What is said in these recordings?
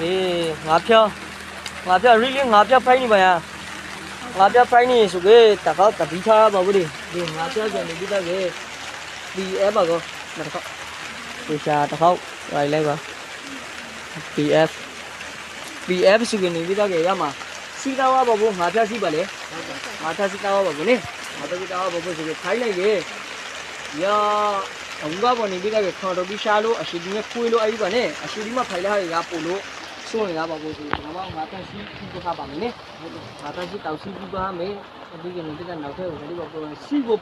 အေးငါဖြောငါဖြော really ငါဖြောဖိုင်းနေပါယာငါဖြောဖိုင်းနေဆိုကေတကောက်တပီးထားပါဘူးဒီဒီငါဖြောကျန်နေပြီးတော့ကေဒီအဲပါကောတကောက်ဒီချာတကောက်ရိုက်လိုက်ပါ PF PF ဆိုကနေပြီးတော့ကေရမှာစီကားဝါပါဘူးငါဖြောရှိပါလေငါဖြောစီကားဝါပါဘူးနေငါဖြောစီကားဝါပါဘူးဆိုကေခိုင်းလိုက်ကေရာ အငါပေါ်နေပြီးတော့ကေခေါ်တော့ပြီးရှာလို့အရှိဒီနဲ့ခွေးလို့အဲ့ဒီပါနဲ့အရှိဒီမှာဖိုင်လာရပို့လို့ဆိုရင်ပါဘူးဆိုတော့ငါငါတန်းစီပြီးပါပါမယ်နော်ငါတန်းစီတောက်စီပြီးပါမယ်အဒီကနေတက်နောက်ထဲကိုလည်းပေါ့ပုံစီကို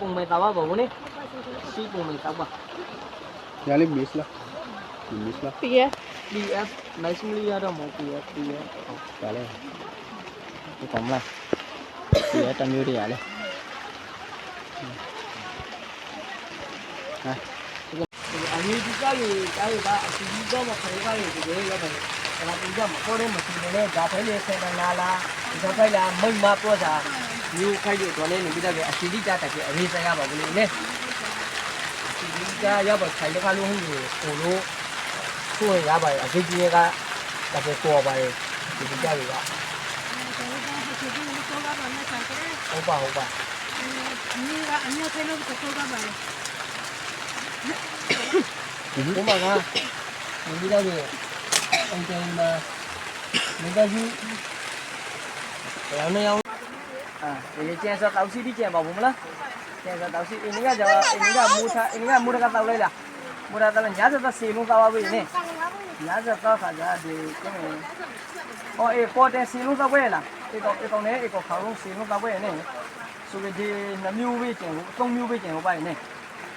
ပုံမဲ့တာပါဘောနော်စီပုံမဲ့တာပါ Yang ni miss lah. Miss lah. PF PF nationally ရတော့မဟုတ် PF PF Tak lah. ဒီကောင်မလား PF တမျိုးတွေရလဲဟာအမေဒီကကြီးတားရတာအစီအတော့မခရီးကားတွေဒီရောက်တယ်ကျွန်တော်ပြကြမပေါ်တဲ့မစီနဲ့ဒါဖိုင်လေးဆန်တနာလားဒီဖိုင်လားမိမပေါ်တာမျိုးခိုက်ရတော့လည်းနေပြီးတော့ ဘူးလေနဲ့ဒီကရောက်ပါခိုင်တခါလုံးဟိုကိုလို့ကိုရပါရဲ့အကြီးကြီးကတကယ်ပေါ်ပါရဲ့ဒီကြတွေကဟုတ်ပါဟုတ်ပါဘုမကနေပြီးတော့အန်တယ်မှာနေကကြီးရောင်းနေအောင်အာဒီကျန်စောတောက်စီဒီကျန်ပါဘူးမလားကျန်စောတောက်စီအင်းကကြောအင်းကမူထားအင်းကမူထားကတောက်လိုက်လားမူထားတော့ညာစက်စေလုံးတောက်ပါပြီနေညာစက်တော့ခါကြဒီကျင်းအော်အေပေါ်တဲ့စီလုံးတောက်ပဲလားဒီကောင်ဒီကောင်နဲ့ဒီကောင်ခေါင်းလုံးစီလုံးတောက်ပဲနေဆိုကြဒီနှမျိုးပဲကျန်ဘူးသုံးမျိုးပဲကျန်ဟုတ်ပါရဲ့နေဒီသုံးမျိုးကိုတောက်ဖို့ရတော့ကနေပြီးတော့ရအောင်ကောက်လောက်ကြတယ်နေဒီ water ဒါရောစီရဲ့ဒီရောစီကပဲကပဲကဒီပေါ်ပါနော်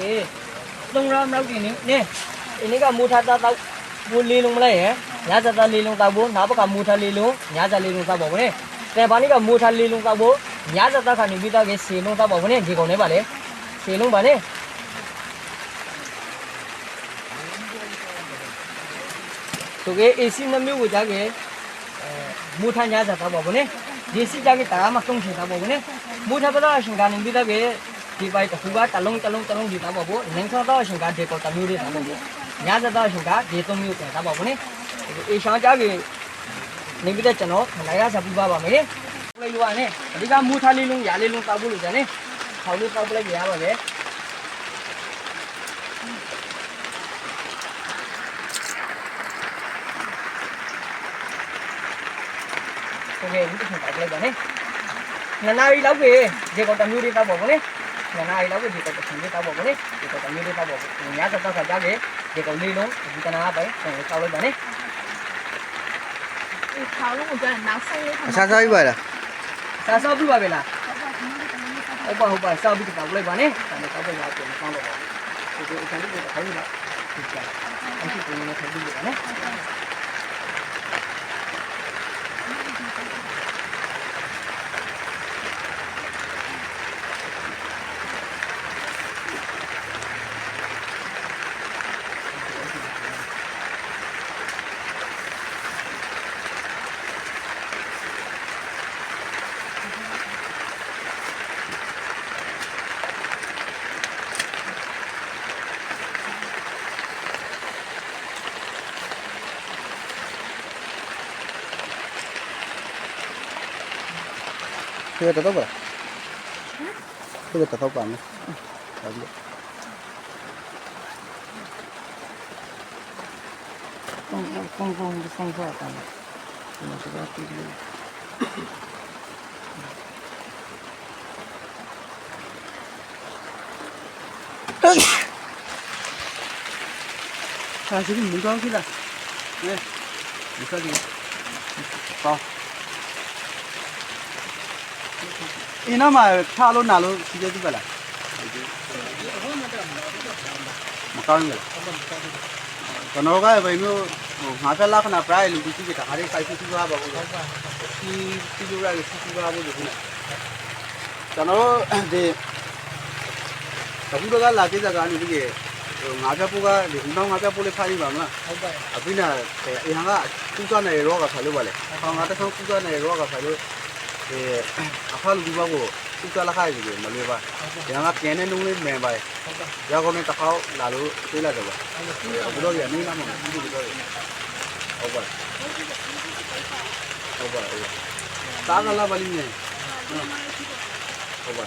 ကေသုံးရမ်းလောက်တင်နေနေဒီနေ့ကမိုးထားတောက်ဘူလေးလုံးမလဲရညာစသားလေးလုံးတောက်ဖို့နောက်ဘက်ကမိုးထားလေးလုံးညာစလေးလုံးတောက်ပါမလဲတဲ့ဘာနိကမိုးထားလေးလုံးတောက်ဖို့ညာစသားခါနေပြီးတော့ကေစီလုံးတောက်ပါမလဲဒီကောင်နဲ့ပါလေစီလုံးပါလေသူ က AC နှမျိုးကိုကြားကေအဲမူထညာစားတော့ပါဘူးနဲ့ဒီစီကြကေတာမကုန်းချင်တော့ပါဘူးနဲ့မူထတော့ရှင်ကနေပြီးတော့ကေဒီပိုက်တစ်ခုကတလုံးတလုံးတလုံးဒီတော့ပါဘူးနင်းဆောတော့ရှင်ကဒီကောတမျိုးလေးတော့ပါဘူးညာစားတော့ရှင်ကဒီသုံးမျိုးပြန်တော့ပါဘူးနဲ့အေရှောင်းကြကေနေပြီးတော့ကျွန်တော်ခလိုက်ရစားပြပါပါမယ်လေယူရနဲ့အဓိကမူထလေးလုံးရာလေးလုံးတောက်ဖို့လို့ကြတယ်ခေါင်းလေးတောက်ပလိုက်ရပါပဲ ကိုယ်ရဲ့ဒီခင်ပါကြလိုက်ပါနဲ့နနာရီလောက်ပဲဒီကောင်တမျိုးလေးတော့ပေါ့ကောလေနနာရီလောက်ပဲဒီကောင်တစ်ခင်လေးတော့ပေါ့ကောလေဒီကောင်တမျိုးလေးတော့ပေါ့ညတော့တော့ခါကြလေဒီကောင်လေးလုံးဒီကနာပဲဆောင်းလိုက်ပါနဲ့ခေါင်းလုံးကိုကြည့်နောက်ဆုံးလေးခါစားစားပြီးပါလားစားစားပြီးပါပဲလားဟုတ်ပါဟုတ်ပါစားပြီးတော့လိုက်ပါနဲ့ဒါနဲ့တော့ပဲလာပြန်ကောင်းတော့ပါဘူးဒီအချမ်းလေးကိုခိုင်းလိုက်ဒီကအချစ်ကိုလည်းခိုင်းလိုက်ပါနဲ့ 这个得到不？这个得到管吗？好的。放放放放下，放下。怎么这个对？装去了，你说你，好。 အင်းတော့မှထားလို့နာလို့စီးသေးသူပါလားမကောင်းဘူးလားကျွန်တော်ကဘယ်မျိုးဟိုငါသက်လာခဏ price လူကြီးကြီးတာဟာလေးစိုက်စုစုပါပါဘူးဒီဒီလိုရယ်စုစုပါဘူးလို့ကျွန်တော်ဒီအခုတော့ကလာကြည့်ကြကနေဒီကငါးပြပိုးကဒီနောက်ငါးပြပိုးလေးဖားလိုက်ပါမလားဟုတ်ပါဘူးအပိနာအရင်ကကူးသွားနေရောကဖားလို့ပါလေဟောငါတစ်ဆောင်ကူးသွားနေရောကဖားလို့ အဲအခါလူဒီဘကိုကုသလာခိုင်းပြီမလို့ပါ။ရန်ကကျန်တဲ့နှုံးလေးမယ်ပါလေ။ရောက်ကနေတစ်ခေါက်လာလို့သေးလာတယ်ပါ။ဘလို့ရနေလာမှာဒီလိုတော့ဟုတ်ပါဟုတ်ပါဟုတ်ပါတာကလာပါလိမ့်မယ်ဟုတ်ပါ